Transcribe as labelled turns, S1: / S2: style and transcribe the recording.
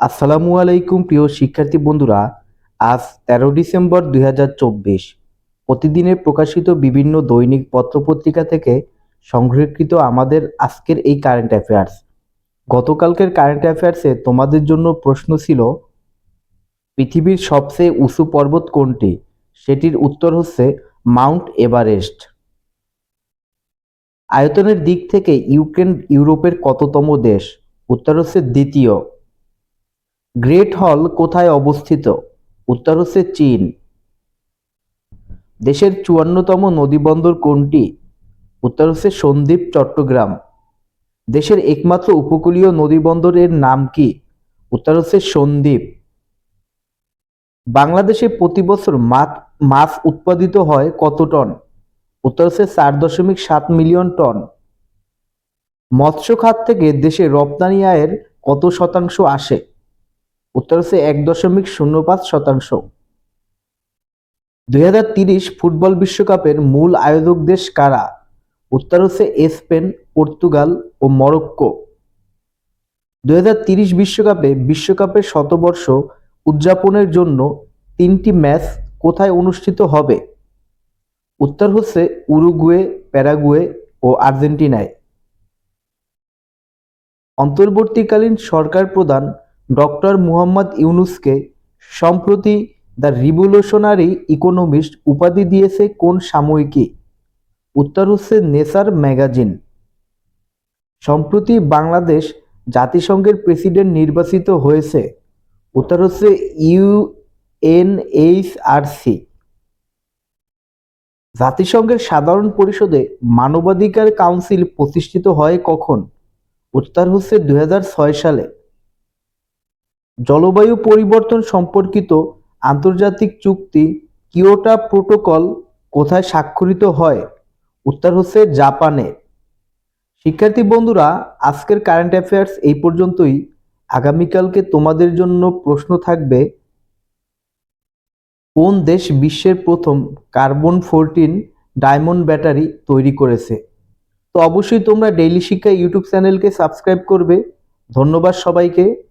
S1: আসসালামু আলাইকুম, প্রিয় শিক্ষার্থী বন্ধুরা। আজ তেরো ডিসেম্বর দু হাজার চব্বিশ। প্রতিদিনের প্রকাশিত বিভিন্ন দৈনিক পত্রপত্রিকা থেকে সংরক্ষিত আমাদের আজকের এই কারেন্ট অ্যাফেয়ার্স গতকালকের কারেন্ট অ্যাফেয়ার্সে তোমাদের জন্য প্রশ্ন ছিল, পৃথিবীর সবচেয়ে উঁচু পর্বত কোনটি? সেটির উত্তর হচ্ছে মাউন্ট এভারেস্ট। আয়তনের দিক থেকে ইউক্রেন ইউরোপের কততম দেশ? উত্তর হচ্ছে দ্বিতীয়। গ্রেট হল কোথায় অবস্থিত? উত্তর হচ্ছে চীন। দেশের চুয়ান্নতম নদীবন্দর কোনটি? উত্তর হচ্ছে সন্দ্বীপ, চট্টগ্রাম। দেশের একমাত্র উপকূলীয় নদীবন্দরের নাম কি? উত্তর হচ্ছে সন্দ্বীপ। বাংলাদেশে প্রতি বছর মাছ মাছ উৎপাদিত হয় কত টন? উত্তর হচ্ছে চার দশমিক সাত মিলিয়ন টন। মৎস্য খাত থেকে দেশে রপ্তানি আয়ের কত শতাংশ আসে? উত্তর হচ্ছে এক দশমিক শূন্য পাঁচ শতাংশ। দুই ফুটবল বিশ্বকাপের মূল আয়োজক দেশ কারা? উত্তর হচ্ছে স্পেন, পর্তুগাল ও মরক্কো। দুই বিশ্বকাপে বিশ্বকাপের শতবর্ষ উদযাপনের জন্য তিনটি ম্যাচ কোথায় অনুষ্ঠিত হবে? উত্তর হচ্ছে উরুগুয়ে, প্যারাগুয়ে ও আর্জেন্টিনায়। অন্তর্বর্তীকালীন সরকার প্রধান ডক্টর মুহাম্মদ ইউনুসকে সম্প্রতি দ্য রিভলিউশনারি ইকোনমিস্ট উপাধি দিয়েছে কোন সাময়িকী? উত্তর হচ্ছে নেসার ম্যাগাজিন। সম্প্রতি বাংলাদেশ জাতিসংঘের প্রেসিডেন্ট নির্বাচিত হয়েছে। উত্তর হচ্ছে ইউএনএইচআরসি জাতিসংঘের সাধারণ পরিষদে মানবাধিকার কাউন্সিল প্রতিষ্ঠিত হয় কখন? উত্তর হচ্ছে দু হাজার ছয় সালে। জলবায়ু পরিবর্তন সম্পর্কিত আন্তর্জাতিক চুক্তি কিয়োটা প্রোটোকল কোথায় স্বাক্ষরিত হয়? উত্তর হচ্ছে জাপানে। শিক্ষার্থী বন্ধুরা, আজকের কারেন্ট অ্যাফেয়ার্স এই পর্যন্তই। আগামীকালকে তোমাদের জন্য প্রশ্ন থাকবে, কোন দেশ বিশ্বের প্রথম কার্বন ফোরটিন ডায়মন্ড ব্যাটারি তৈরি করেছে? তো অবশ্যই তোমরা ডেইলি শিক্ষা ইউটিউব চ্যানেলকে সাবস্ক্রাইব করবে। ধন্যবাদ সবাইকে।